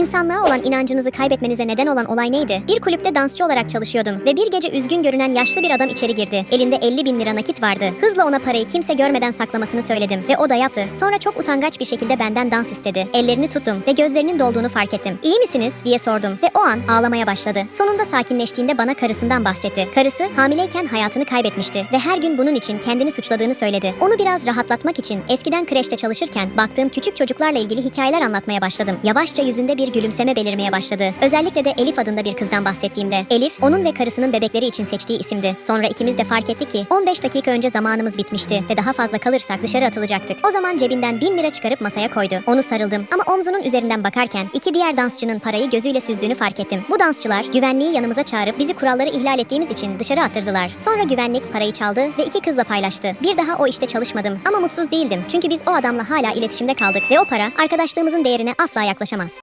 İnsanlığa olan inancınızı kaybetmenize neden olan olay neydi? Bir kulüpte dansçı olarak çalışıyordum ve bir gece üzgün görünen yaşlı bir adam içeri girdi. Elinde 50 bin lira nakit vardı. Hızla ona parayı kimse görmeden saklamasını söyledim ve o da yaptı. Sonra çok utangaç bir şekilde benden dans istedi. Ellerini tuttum ve gözlerinin dolduğunu fark ettim. İyi misiniz diye sordum ve o an ağlamaya başladı. Sonunda sakinleştiğinde bana karısından bahsetti. Karısı hamileyken hayatını kaybetmişti ve her gün bunun için kendini suçladığını söyledi. Onu biraz rahatlatmak için eskiden kreşte çalışırken baktığım küçük çocuklarla ilgili hikayeler anlatmaya başladım. Yavaşça yüzünde bir gülümseme belirmeye başladı. Özellikle de Elif adında bir kızdan bahsettiğimde. Elif, onun ve karısının bebekleri için seçtiği isimdi. Sonra ikimiz de fark ettik ki 15 dakika önce zamanımız bitmişti ve daha fazla kalırsak dışarı atılacaktık. O zaman cebinden 1000 lira çıkarıp masaya koydu. Onu sarıldım ama omzunun üzerinden bakarken iki diğer dansçının parayı gözüyle süzdüğünü fark ettim. Bu dansçılar güvenliği yanımıza çağırıp bizi kuralları ihlal ettiğimiz için dışarı attırdılar. Sonra güvenlik parayı çaldı ve iki kızla paylaştı. Bir daha o işte çalışmadım ama mutsuz değildim. Çünkü biz o adamla hala iletişimde kaldık ve o para arkadaşlığımızın değerine asla yaklaşamaz.